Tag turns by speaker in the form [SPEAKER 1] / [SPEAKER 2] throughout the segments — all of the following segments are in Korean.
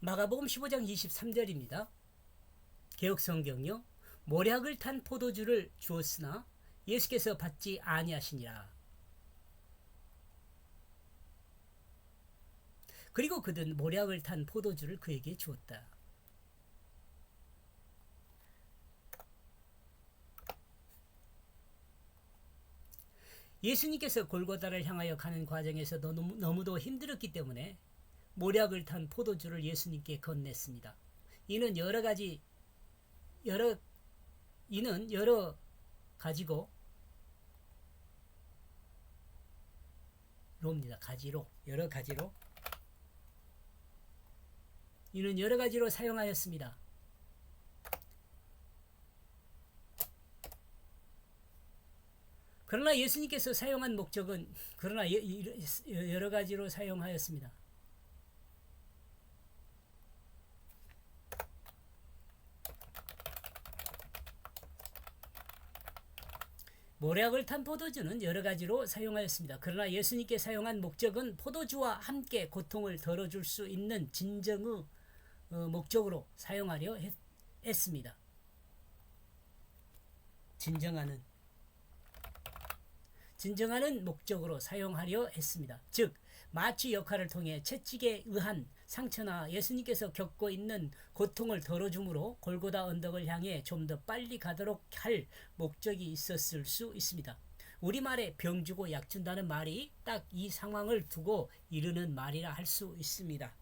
[SPEAKER 1] 마가복음 15장 23절입니다. 개혁 성경요. 모략을 탄 포도주를 주었으나 예수께서 받지 아니하시니라. 그리고 그는 모략을 탄 포도주를 그에게 주었다. 예수님께서 골고다를 향하여 가는 과정에서 너무, 너무도 힘들었기 때문에 모략을 탄 포도주를 예수님께 건넸습니다. 이는 여러 가지 여러 이는 여러 가지고 로입니다. 가지로 여러 가지로 이는 여러 가지로 사용하였습니다. 그러나 예수님께서 사용한 목적은 그러나 여러 가지로 사용하였습니다. 모략을 탄 포도주는 여러 가지로 사용하였습니다. 그러나 예수님께 사용한 목적은 포도주와 함께 고통을 덜어줄 수 있는 진정의 어, 목적으로 사용하려 했, 했습니다. 진정하는 진정하는 목적으로 사용하려 했습니다. 즉 마취 역할을 통해 채찍에 의한 상처나 예수님께서 겪고 있는 고통을 덜어줌으로 골고다 언덕을 향해 좀 더 빨리 가도록 할 목적이 있었을 수 있습니다. 우리말에 병 주고 약 준다는 말이 딱 이 상황을 두고 이르는 말이라 할 수 있습니다.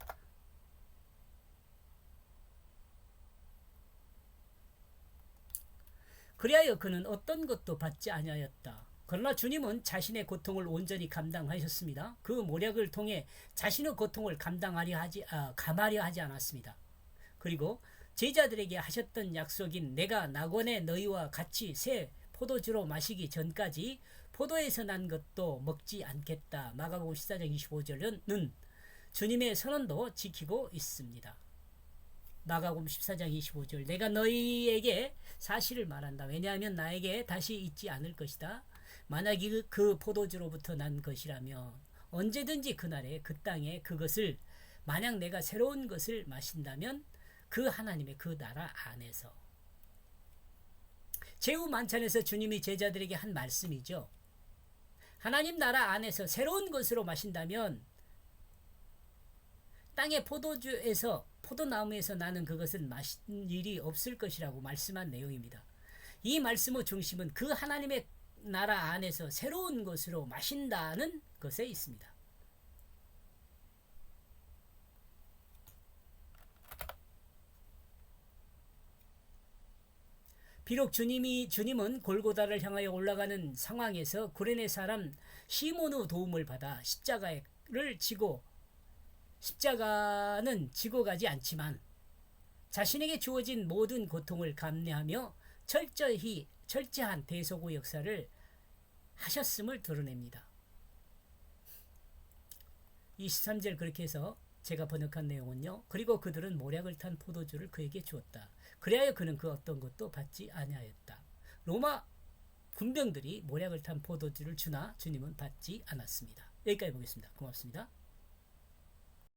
[SPEAKER 1] 그리하여 그는 어떤 것도 받지 아니하였다. 그러나 주님은 자신의 고통을 온전히 감당하셨습니다. 그 모략을 통해 자신의 고통을 감당하려 하지 아, 감하려 하지 않았습니다. 그리고 제자들에게 하셨던 약속인 내가 낙원에 너희와 같이 새 포도주로 마시기 전까지 포도에서 난 것도 먹지 않겠다. 마가복음 14장 25절은 주님의 선언도 지키고 있습니다. 마가복음 14장 25절 내가 너희에게 사실을 말한다. 왜냐하면 나에게 다시 있지 않을 것이다. 만약 그, 그 포도주로부터 난 것이라면 언제든지 그날에 그 땅에 그것을 만약 내가 새로운 것을 마신다면 그 하나님의 그 나라 안에서 제후 만찬에서 주님이 제자들에게 한 말씀이죠. 하나님 나라 안에서 새로운 것으로 마신다면 땅의 포도주에서 포도나무에서 나는 그것을 마신 일이 없을 것이라고 말씀한 내용입니다. 이 말씀의 중심은 그 하나님의 나라 안에서 새로운 것으로 마신다는 것에 있습니다. 비록 주님이 주님은 골고다를 향하여 올라가는 상황에서 구레네 사람 시몬의 도움을 받아 십자가를 지고 십자가는 지고 가지 않지만 자신에게 주어진 모든 고통을 감내하며 철저히 철저한 대소고 역사를 하셨음을 드러냅니다. 23절 그렇게 해서 제가 번역한 내용은요. 그리고 그들은 모략을 탄 포도주를 그에게 주었다. 그리하여 그는 그 어떤 것도 받지 아니하였다. 로마 군병들이 모략을 탄 포도주를 주나 주님은 받지 않았습니다. 여기까지 보겠습니다. 고맙습니다.